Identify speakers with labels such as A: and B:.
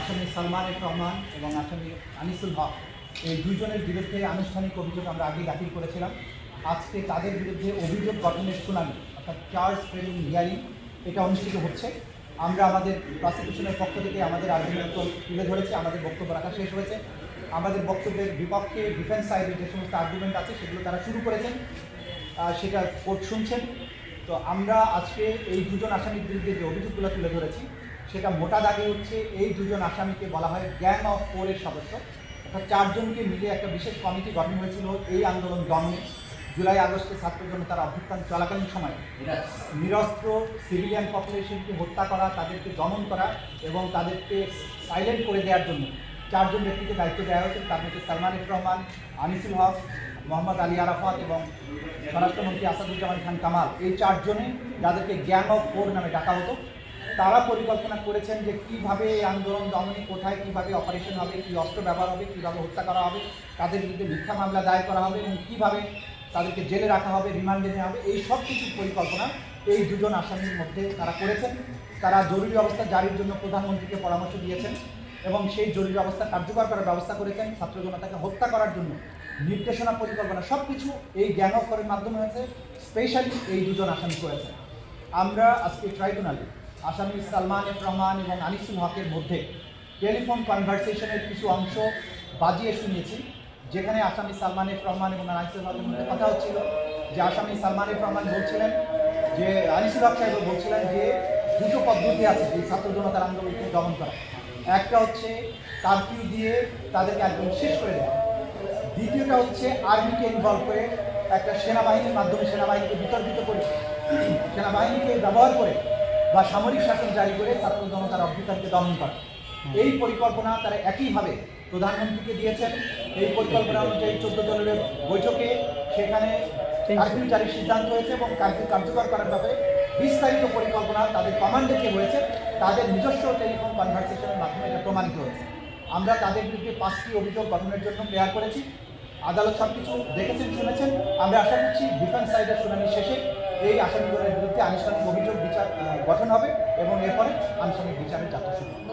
A: আসামি সালমান এফ রহমান এবং আসামি আনিসুল হক। এই দুইজনের বিরুদ্ধে আনুষ্ঠানিক অভিযোগ আমরা আগে দাখিল করেছিলাম। আজকে তাদের বিরুদ্ধে অভিযোগ গঠনের শুনানি, অর্থাৎ চার্জ ফ্রেমিং হিয়ারিং এটা অনুষ্ঠিত হচ্ছে। আমরা আমাদের প্রসিকিউশনের পক্ষ থেকে আমাদের আর্গুমেন্ট তুলে ধরেছি, আমাদের বক্তব্য রাখা শেষ হয়েছে। আমাদের বক্তব্যের বিপক্ষে ডিফেন্স সাইডের যে সমস্ত আর্গুমেন্ট আছে, সেগুলো তারা শুরু করেছেন সেটা কোর্ট শুনছেন। তো আমরা আজকে এই দুজন আসামির বিরুদ্ধে যে অভিযোগগুলো তুলে ধরেছি সেটা মোটা দাগে হচ্ছে এই দুজন আসামিকে বলা হয় গ্যাং অফ ফোরের সদস্য। অর্থাৎ চারজনকে মিলে একটা বিশেষ কমিটি গঠন হয়েছিল। এই আন্দোলন দমনে জুলাই আগস্টে ছাত্র জনতার অভ্যুত্থান চলাকালীন সময় নিরস্ত্র সিভিলিয়ান পপুলেশনকে হত্যা করা, তাদেরকে দমন করা এবং তাদেরকে সাইলেন্ট করে দেওয়ার জন্য চারজন ব্যক্তিকে দায়িত্ব দেওয়া হয়েছে। তার মধ্যে সালমান রহমান, আনিসুল হক, মোহাম্মদ আলী আরাফাত এবং স্বরাষ্ট্রমন্ত্রী আসাদুজ্জামান খান কামাল। এই চারজনে যাদেরকে গ্যাং অফ ফোর নামে ডাকা হতো। তারা পরিকল্পনা করেছেন যে কীভাবে এই আন্দোলন দমনে কোথায়, কীভাবে অপারেশন হবে, কী অস্ত্র ব্যবহার হবে, কীভাবে হত্যা করা হবে, তাদের বিরুদ্ধে মিথ্যা মামলা দায়ের করা হবে এবং কীভাবে তাদেরকে জেলে রাখা হবে, রিমান্ডে নেওয়া হবে, এই সব কিছুর পরিকল্পনা এই দুজন আসামির মধ্যে তারা করেছেন। তারা জরুরি অবস্থা জারির জন্য প্রধানমন্ত্রীকে পরামর্শ দিয়েছেন এবং সেই জরুরি অবস্থা কার্যকর করার ব্যবস্থা করেছেন। ছাত্র জনতাকে হত্যা করার জন্য নির্দেশনা, পরিকল্পনা সব কিছু এই জ্ঞান অফারের মাধ্যমে হয়েছে। স্পেশালি এই দুজন আসামি করেছেন। আমরা আজকে ট্রাইব্যুনালে আসামি সালমান এফ রহমান এবং আনিসুল হকের মধ্যে টেলিফোন কনভারসেশনের কিছু অংশ বাজিয়ে শুনিয়েছি, যেখানে আসামি সালমান এফ রহমান এবং আনিসুল হকের মধ্যে কথা হচ্ছিল যে আসামি সালমান এফ রহমান বলছিলেন যে, আনিসুল হক সাহেব বলছিলেন যে দুটো পদ্ধতি আছে যে ছাত্র জনতার আন্দোলনকে দমন করা। একটা হচ্ছে কারফিউ দিয়ে তাদেরকে একদম শেষ করে দেওয়া। দ্বিতীয়টা হচ্ছে আর্মিকে ইনভলভ করে একটা সেনাবাহিনীর মাধ্যমে সেনাবাহিনীকে বিতর্কিত করে, সেনাবাহিনীকে ব্যবহার করে বা সামরিক শাসন জারি করে ছাত্র জনতার অভ্যুত্থানকে দমন করে। এই পরিকল্পনা তারা একইভাবে প্রধানমন্ত্রীকে দিয়েছেন। এই পরিকল্পনা অনুযায়ী চোদ্দ দলের বৈঠকে সেখানে কারফিউ জারির সিদ্ধান্ত হয়েছে এবং কারফিউ কার্যকর করার ব্যাপারে বিস্তারিত পরিকল্পনা তাদের কমান্ডে যে হয়েছে তাদের নিজস্ব টেলিফোন কনভারসেশনের মাধ্যমে এটা প্রমাণিত হয়েছে। আমরা তাদের বিরুদ্ধে পাঁচটি অভিযোগ গঠনের জন্য প্রেয়ার করেছি। আদালত সব কিছু দেখেছেন, শুনেছেন আমরা আশা করছি ডিফেন্স সাইডের শুনানি শেষে এই আসামিগুলোর বিরুদ্ধে আনুষ্ঠানিক অভিযোগ, বিচার গঠন হবে এবং এরপরে আনুষ্ঠানিক বিচারের যাত্রা শুরু হবে।